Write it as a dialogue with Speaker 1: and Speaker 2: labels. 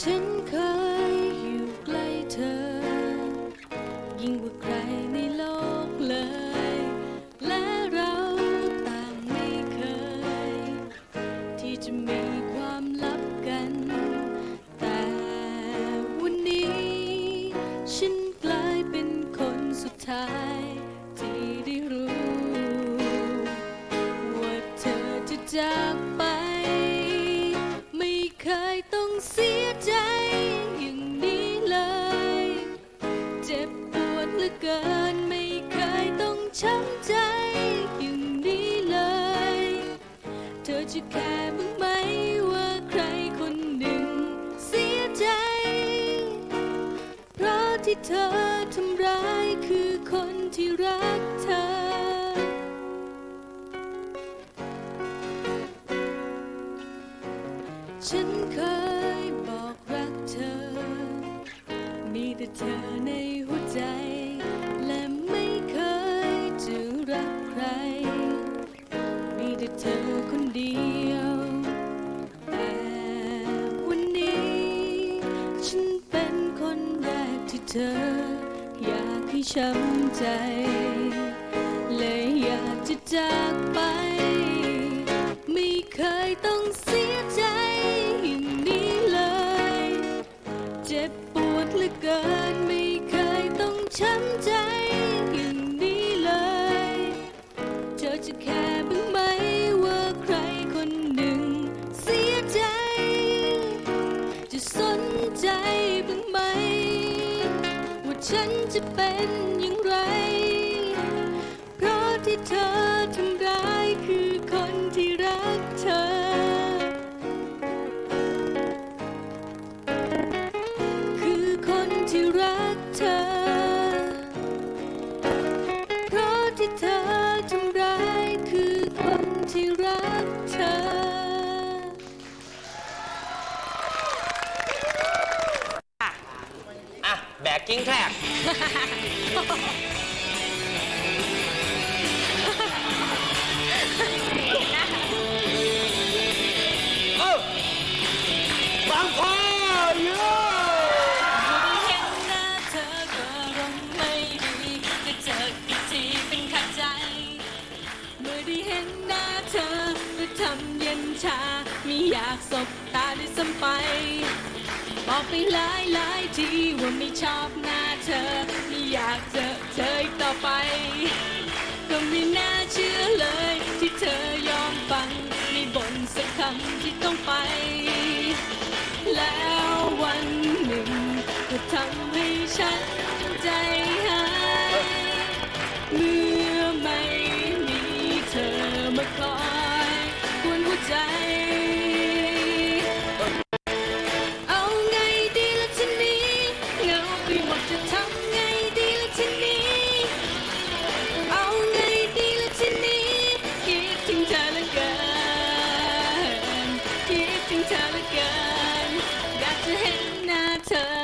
Speaker 1: ฉันเคยอยู่ใกล้เธอ ยิ่งกว่า จากไป ไม่เคยต้องเสียใจอย่างนี้เลย เจ็บปวดเหลือเกิน ไม่เคยต้องช้ำใจอย่างนี้เลย เธอจะแค่บ้างไหมว่าใครคนหนึ่ง เสียใจ เพราะที่เธอทำร้ายคือคนที่รัก ฉันเคยบอกรักเธอ มีแต่เธอในหัวใจ และไม่เคยจะรักใคร มีแต่เธอคนเดียวแต่วันนี้ ฉันเป็นคนแรกที่เธอ อยากให้ช้ำใจ และอยากจะจากไป ฉันจะเป็นอย่างไร เพราะที่เธอทำร้ายคือคนที่รักเธอ คือคนที่รักเธอ
Speaker 2: แบกกิ้งแท็กเอ้าบางพ่อเยอะ
Speaker 1: เห็นหน้าเธอก็ร้องไม่ดีแต่เจอกี่ทีเป็นขัดใจ เมื่อได้เห็นหน้าเธอก็ทำเย็นชาไม่อยากสบตาด้วยซ้ำไป บอกไปหลายหลายทีว่าไม่ชอบหน้าเธอ ไม่อยากเจอเธออีกต่อไป ก็ไม่น่าเชื่อเลยที่เธอยอมฟังมีบ่นสักคำที่ต้องไป แล้ววันหนึ่งก็ทำให้ฉันใจหาย time again. Got your head.